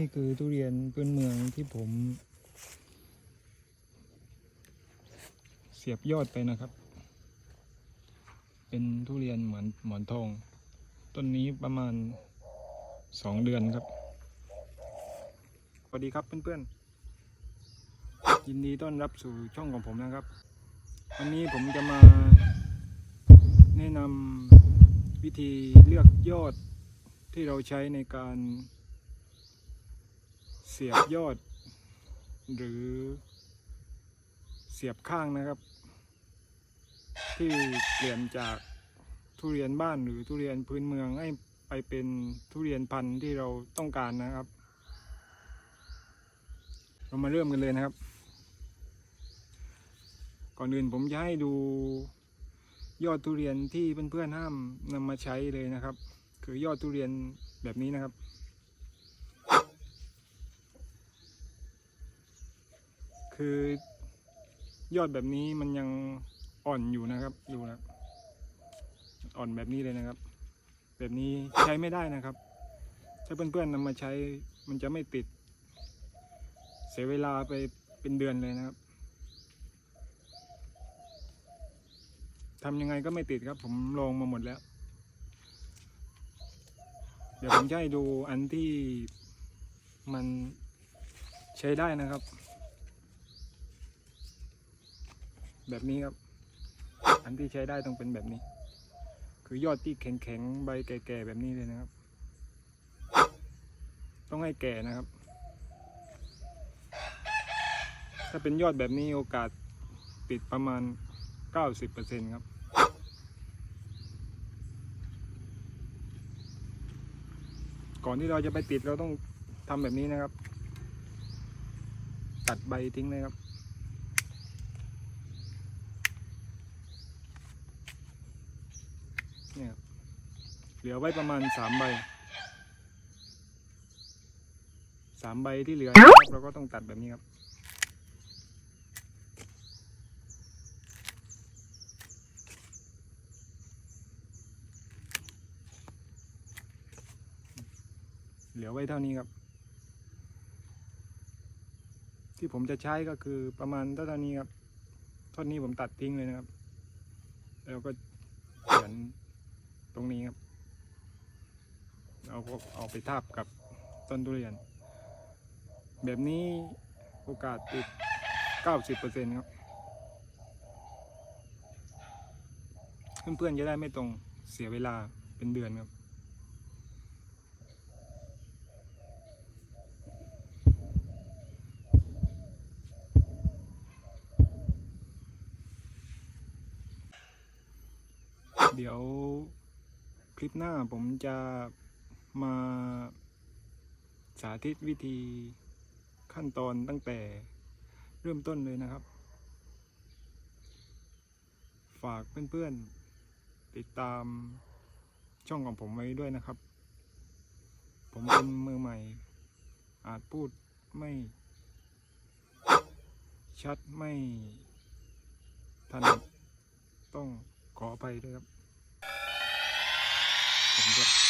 นี่คือทุเรียนพื้นเมืองที่ผม เสียบยอดไปนะครับ เป็นทุเรียนเหมือนหมอนทอง ต้นนี้ประมาณสองเดือนครับ สวัสดีครับเพื่อนๆ ยินดีต้อนรับสู่ช่องของผมนะครับ วันนี้ผมจะมาแนะนำวิธีเลือกยอดที่เราใช้ในการ เสียบยอด หรือเสียบข้างนะครับ ที่เปลี่ยนจากทุเรียนบ้านหรือทุเรียนพื้นเมืองให้ไปเป็นทุเรียนพันธุ์ที่เราต้องการนะครับ เรามาเริ่มกันเลยนะครับ ก่อนอื่นผมจะให้ดูยอดทุเรียนที่เพื่อนๆห้ามนำมาใช้เลยนะครับ คือยอดทุเรียนแบบนี้นะครับ คือยอดแบบนี้มันยังอ่อนอยู่นะครับดูนะอ่อนแบบนี้เลยนะครับ แบบนี้ใช้ไม่ได้นะครับ ถ้าเพื่อนๆนำมาใช้มันจะไม่ติด เสียเวลาไปเป็นเดือนเลยนะครับทำยังไงก็ไม่ติดครับ ผมลองมาหมดแล้ว เดี๋ยวผมจะให้ดูอันที่มันใช้ได้นะครับ แบบนี้ครับ อันที่ใช้ได้ต้องเป็นแบบนี้ คือยอดที่แข็งๆใบแก่ๆแบบนี้เลยนะครับ ต้องให้แก่นะครับ ถ้าเป็นยอดแบบนี้โอกาสติดประมาณ 90%ครับก่อนที่เราจะไปติดเราต้องทำแบบนี้นะครับ ตัดใบทิ้งเลยครับ เนี่ยเหลือไว้ประมาณสามใบสามใบที่เหลือนะครับเราก็ต้องตัดแบบนี้ครับเหลือไว้เท่านี้ครับ ที่ผมจะใช้ก็คือประมาณเท่านี้ครับท่อนนี้ผมตัดทิ้งเลยนะครับ แล้วก็เขียน ตรงนี้ครับ เอาพวกเอาไปทาบกับต้นทุเรียน แบบนี้โอกาสติด 90%ครับเพื่อนๆจะได้ไม่ต้องเสียเวลาเป็นเดือนครับเดี๋ยว คลิปหน้าผมจะมาสาธิตวิธีขั้นตอนตั้งแต่เริ่มต้นเลยนะครับ ฝากเพื่อนๆติดตามช่องของผมไว้ด้วยนะครับ ผมเป็นมือใหม่ อาจพูดไม่ ชัดไม่ถนัดต้องขออภัยด้วยครับ ผมครับ